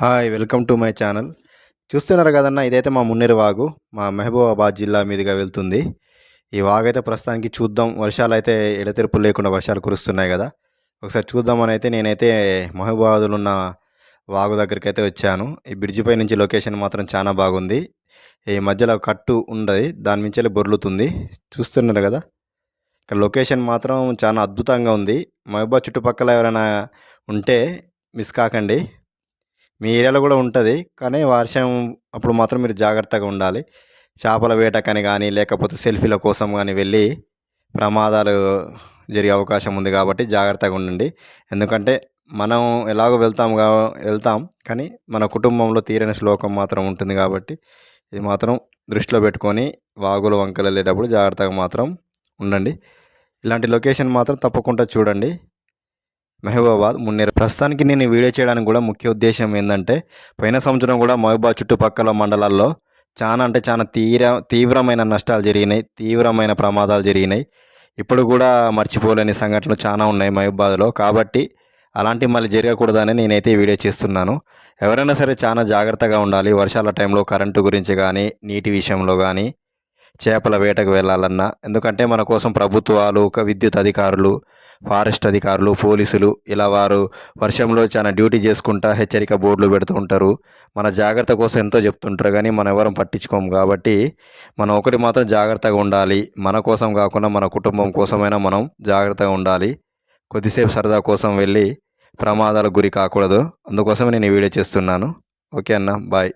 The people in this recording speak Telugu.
Hi welcome to my channel. చూస్తున్నారు కదన్న ఇదైతే మా మున్నేరు వాగు. మా మహబూబాబాద్ జిల్లా మీదుగా వెళ్తుంది. ఈ వాగు అయితే ప్రస్తుతానికి చూద్దాం. వర్షాలు అయితే ఎడతెరుపు లేకుండా వర్షాలు కురుస్తున్నాయి కదా. ఒకసారి చూద్దామని అయితే నేనైతే మహబూబాబాద్లో ఉన్న వాగు దగ్గరికి అయితే వచ్చాను. ఈ బ్రిడ్జి పై నుంచి లొకేషన్ మాత్రం చాలా బాగుంది. ఈ మధ్యలో కట్టు ఉండదు. దాని మించి బొర్లుతుంది చూస్తున్నారు కదా. ఇక్కడ లొకేషన్ మాత్రం చాలా అద్భుతంగా ఉంది. మహబూబా చుట్టుపక్కల ఎవరైనా ఉంటే మిస్ కాకండి. మీ ఏరియాలో కూడా ఉంటుంది. కానీ వర్షం అప్పుడు మాత్రం మీరు జాగ్రత్తగా ఉండాలి. చేపల వేటకని కానీ లేకపోతే సెల్ఫీల కోసం కానీ వెళ్ళి ప్రమాదాలు జరిగే అవకాశం ఉంది కాబట్టి జాగ్రత్తగా ఉండండి. ఎందుకంటే మనం ఎలాగో వెళ్తాం కా వెళ్తాం. కానీ మన కుటుంబంలో తీరని శ్లోకం మాత్రం ఉంటుంది కాబట్టి ఇది మాత్రం దృష్టిలో పెట్టుకొని వాగులు వంకలు వెళ్ళేటప్పుడు జాగ్రత్తగా మాత్రం ఉండండి. ఇలాంటి లొకేషన్ మాత్రం తప్పకుండా చూడండి. మహబూబాబాద్ మున్నేరు. ప్రస్తుతానికి నేను ఈ వీడియో చేయడానికి కూడా ముఖ్య ఉద్దేశం ఏంటంటే పోయిన సంవత్సరం కూడా మహబూబాబాద్ చుట్టుపక్కల మండలాల్లో చాలా అంటే చాలా తీవ్ర తీవ్రమైన నష్టాలు జరిగినాయి తీవ్రమైన ప్రమాదాలు జరిగినాయి. ఇప్పుడు కూడా మర్చిపోలేని సంఘటనలు చాలా ఉన్నాయి మహబూబాద్లో కాబట్టి అలాంటివి మళ్ళీ జరగకూడదని నేనైతే ఈ వీడియో చేస్తున్నాను. ఎవరైనా సరే చాలా జాగ్రత్తగా ఉండాలి. వర్షాల టైంలో కరెంటు గురించి కానీ నీటి విషయంలో కానీ చేపల వేటకు వెళ్ళాలన్నా. ఎందుకంటే మన కోసం ప్రభుత్వాలు ఒక విద్యుత్ అధికారులు ఫారెస్ట్ అధికారులు పోలీసులు ఇలా వారు వర్షంలో చాలా డ్యూటీ చేసుకుంటా హెచ్చరిక బోర్డులు పెడుతూ ఉంటారు. మన జాగ్రత్త కోసం ఎంతో చెప్తుంటారు కానీ మనం ఎవరం పట్టించుకోము కాబట్టి మనం ఒకటి మాత్రం జాగ్రత్తగా ఉండాలి. మన కోసం కాకుండా మన కుటుంబం కోసమైనా మనం జాగ్రత్తగా ఉండాలి. కొద్దిసేపు సరదా కోసం వెళ్ళి ప్రమాదాలకు గురి కాకూడదు. అందుకోసమే నేను ఈ వీడియో చేస్తున్నాను. ఓకే అన్న బాయ్.